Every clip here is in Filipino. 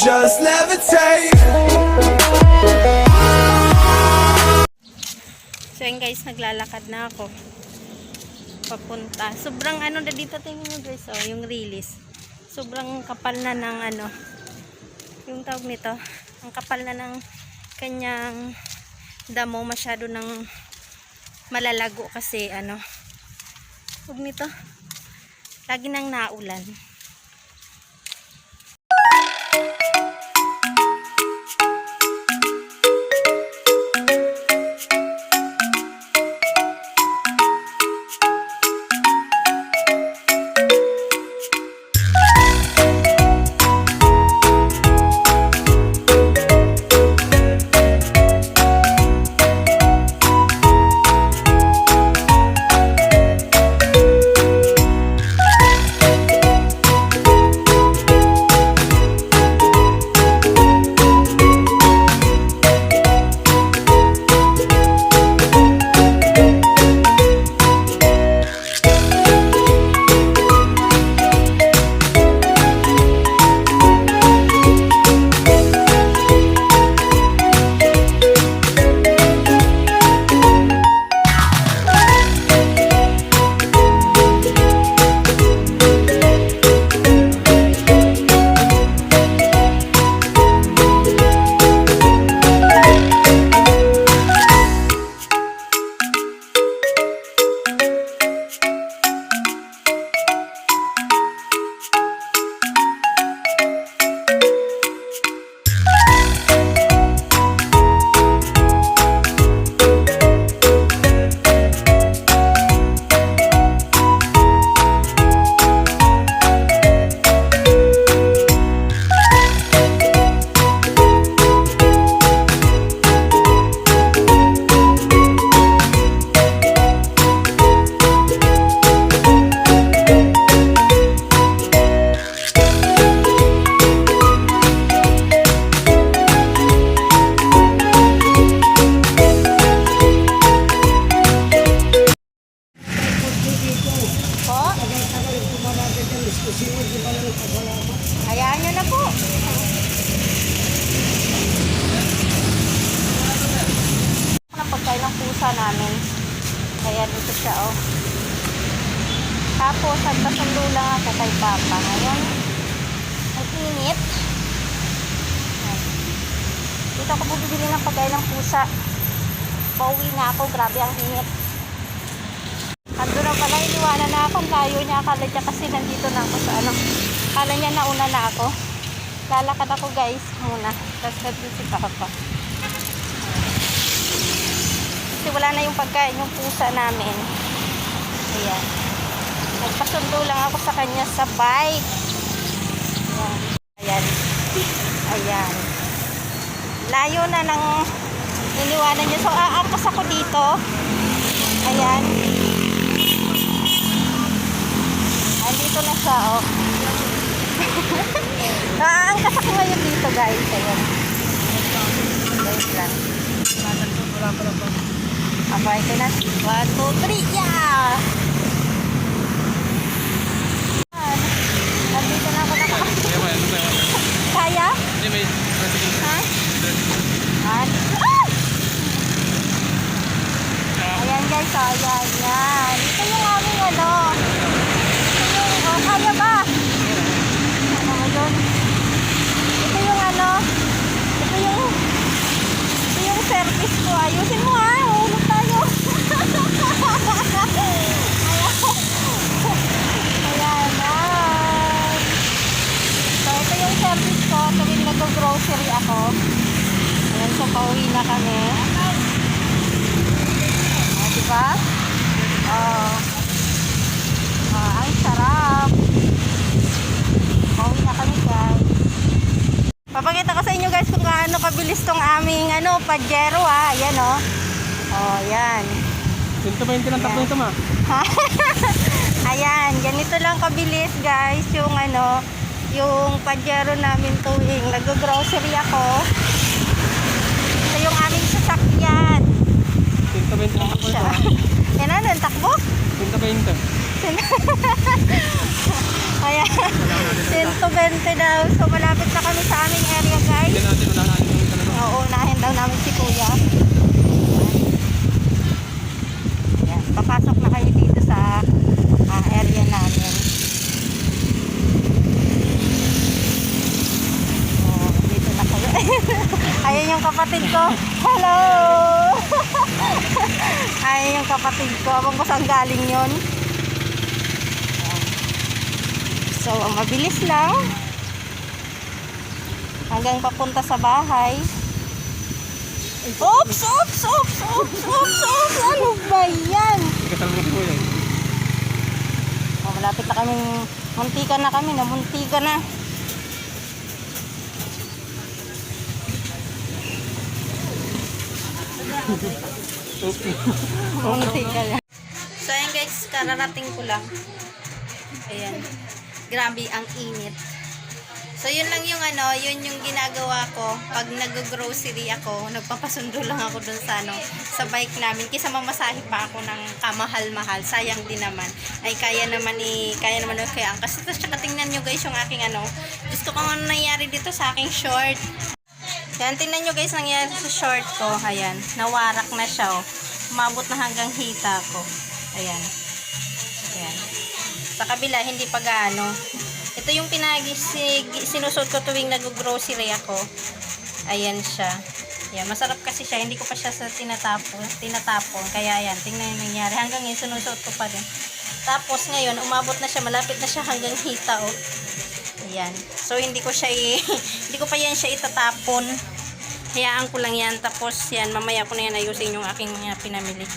just levitate. So yun guys, naglalakad na ako. Papunta. Sobrang ano na dito tingin nyo guys, oh, yung release. Sobrang kapal na ng ano, yung tawag nito, ang kapal na ng kanyang damo masyado ng malalago kasi ano, huwag nito, lagi nang naulan. Oh. Tapos, nagpasundo lang ako kay Papa. Ngayon, ang init. Dito ako bubili ng pagkain ng pusa. Pauwi na ako. Grabe ang init. Ando na pala, iniwanan na ako. Layo niya. Akala niya kasi nandito na ako sa ano. Akala niya nauna na ako. Lalakad ako guys muna. Tapos nandun si Papa. Kasi wala na yung pagkain yung pusa namin. Ayan. Nagpasundo lang ako sa kanya sa bike. Ayan. Ayan. Ayan. Layo na ng iniwanan niya. So, aangkas ako dito. Ayan. Andito na siya, oh. Naangkas ako ngayon dito, guys. Ayan. Wait lang. Abay ko na. One, two, three. Yeah! Ayan. Nandito na ako naka... Kaya? Ha? Han? Ah! Ayan yan. Ito yung aming ano. Ito yung, oh, kaya ba? Ano mo dun? Ito yung ano. Ito yung, ito yung service ko. Ayusin mo ha, hulog tayo. ayan, ayan. So, ito yung service ko tuwing nag-grocery ako. Ayan, so pauwi na kami. O, diba? Oh. Oh, ang sarap. Pauwi na kami, guys. Papakita ko sa inyo, guys, kabilis tong aming, ano, pajero, ah. Ayan, oh. Oh, ayan. 120 lang takbo ito ma. Ayan, ganito lang kabilis guys yung ano, yung pajero namin tuwing nag-grocery ako. Ito yung aming sasakyan. 120 lang takbo ito. Siya. Yan na, takbo. 120. Ayan. 120 daw. So, malapit na kami sa aming area, guys. Hindi natin, wala natin yung talaga. Oo, unahin daw namin si Kuya. Ayan. Papasok na kayo dito sa ah, area namin. Oh, dito na kayo. Ayan yung kapatid ko. Hello! Ayan yung kapatid ko. Abang ko saan galing yun. So, mabilis lang. Hanggang papunta sa bahay. Oops! Oops! Oops! Oops! Oops! Oops! Ano ba yan? Hindi ka talaga si Kuya. eh. Oh, malapit na kaming muntika na kami na muntika na. muntika na. So ayan guys, kararating ko lang. Ayan. Grabe ang init. So yun lang yung ano, yun yung ginagawa ko pag nag-grocery ako, nagpapasundo lang ako dun sa ano, sa bike namin. Kisa mamasahe pa ako ng kamahal-mahal, sayang din naman. Ay kaya naman i kaya naman okay ang kasi tapos tsaka tingnan nyo guys yung aking ano, gusto ko ano nangyari dito sa aking short. Yan, tingnan nyo guys nangyari sa short ko. Ayan, nawarak na siya oh. Umabot na hanggang hita ko. Ayan. Ayan. Sa kabila, hindi pa gaano. Ito yung pinagisi sinusot ko tuwing nag-grocery ako. Ayan siya. Ayan, masarap kasi siya. Hindi ko pa siya sa tinatapon. Tinatapon. Kaya ayan, tingnan yung nangyari. Hanggang ngayon, sinusot ko pa rin. Tapos ngayon, umabot na siya. Malapit na siya hanggang hita, oh. Ayan. So, hindi ko siya i hindi ko pa yan siya itatapon. Hayaan ko lang yan. Tapos, yan, mamaya ko na yan ayusin yung aking pinamili.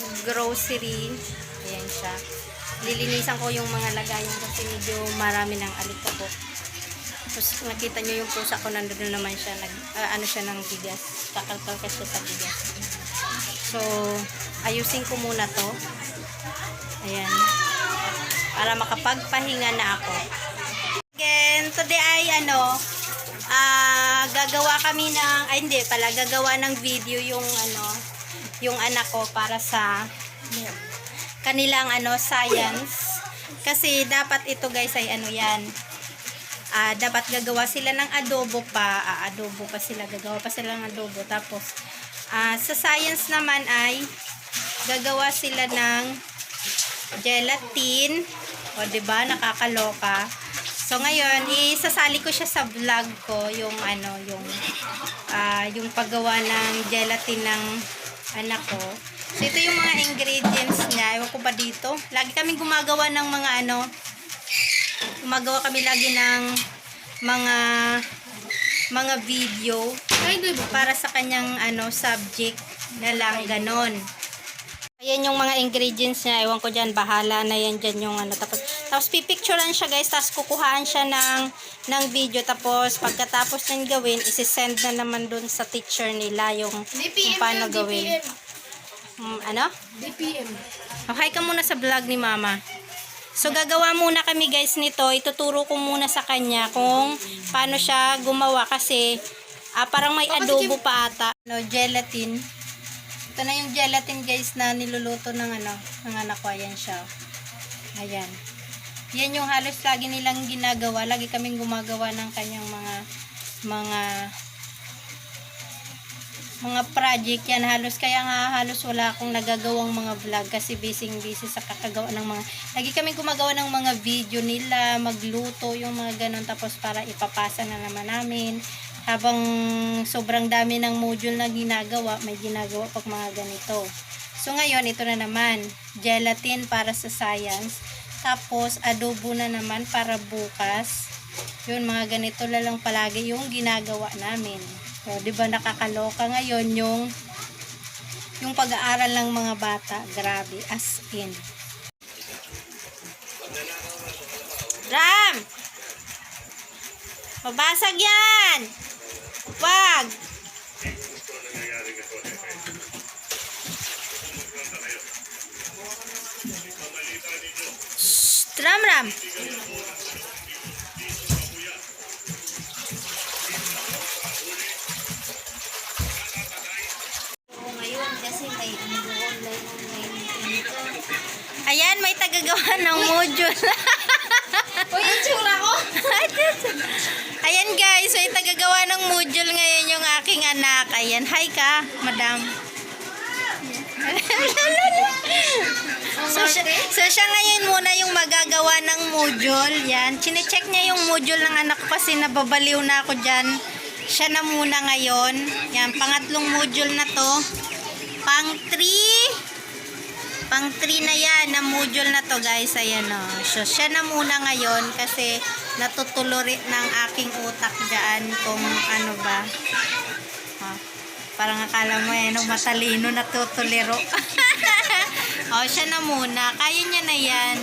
Pinag-grocery. Ayan siya. Lilinisan ko yung mga lagayan kasi medyo marami ng alikabok. Tapos nakita nyo yung pusa ko, nandun na naman siya, nag, ah, ano siya ng bigas. Kakalkal ka siya sa bigas. So, ayusin ko muna to. Ayan. Para makapagpahinga na ako. Again, today ay ano, ah gagawa kami ng, ay hindi pala, gagawa ng video yung ano, yung anak ko para sa kanilang ano, science. Kasi dapat ito guys ay ano yan, ah dapat gagawa sila ng adobo pa, ah, adobo pa sila, gagawa pa sila ng adobo. Tapos, ah sa science naman ay, gagawa sila ng gelatin, o ba nakakaloka. So ngayon, isasali ko siya sa vlog ko yung ano, yung ah yung paggawa ng gelatin ng anak ko. So ito yung mga ingredients niya. Ewan ko ba dito? Lagi kaming gumagawa ng mga ano, gumagawa kami lagi ng mga mga video para sa kanyang ano subject na lang ganon. Ayan yung mga ingredients niya. Ewan ko dyan. Bahala na yan dyan yung ano. Tapos, tapos pipicturean siya guys. Tapos kukuhaan siya ng, ng video. Tapos pagkatapos nang gawin, isi-send na naman dun sa teacher nila yung kung paano gawin. Hmm, ano? DPM. Oh, hi ka muna sa vlog ni mama. So, gagawa muna kami guys nito. Ituturo ko muna sa kanya kung paano siya gumawa kasi ah, parang may adobo pa ata. No, gelatin. Ito na yung gelatin guys na niluluto ng ano, ng anak ko. Ayan siya. Ayan. Yan yung halos lagi nilang ginagawa. Lagi kaming gumagawa ng kanyang mga mga mga project yan halos kaya nga halos wala akong nagagawang mga vlog kasi busy busy sa kakagawa ng mga lagi kami gumagawa ng mga video nila magluto yung mga ganon tapos para ipapasa na naman namin habang sobrang dami ng module na ginagawa may ginagawa pag mga ganito so ngayon ito na naman gelatin para sa science tapos adobo na naman para bukas yun mga ganito na lang palagi yung ginagawa namin So, 'di ba nakakaloka ngayon yung Yung pag-aaral ng mga bata, grabe, as in. Ram! Mabasag yan! Wag! Shh, Ram Ram! Ayan, may tagagawa ng module. Uy, yung tsura ko! Guys, may tagagawa ng module ngayon yung aking anak. Ayan, hi ka, madam. so, siya, so siya ngayon muna yung magagawa ng module. Yan, chinecheck niya yung module ng anak kasi nababaliw na ako dyan. Siya na muna ngayon. Yan, pangatlong module na to. Pang 3. Pang 3 na yan, na module na to guys. Ayan o. So, siya na muna ngayon kasi natutulori ng aking utak dyan kung ano ba. Oh, parang akala mo eh, no, matalino natutuliro. oh, siya na muna. Kaya niya na yan.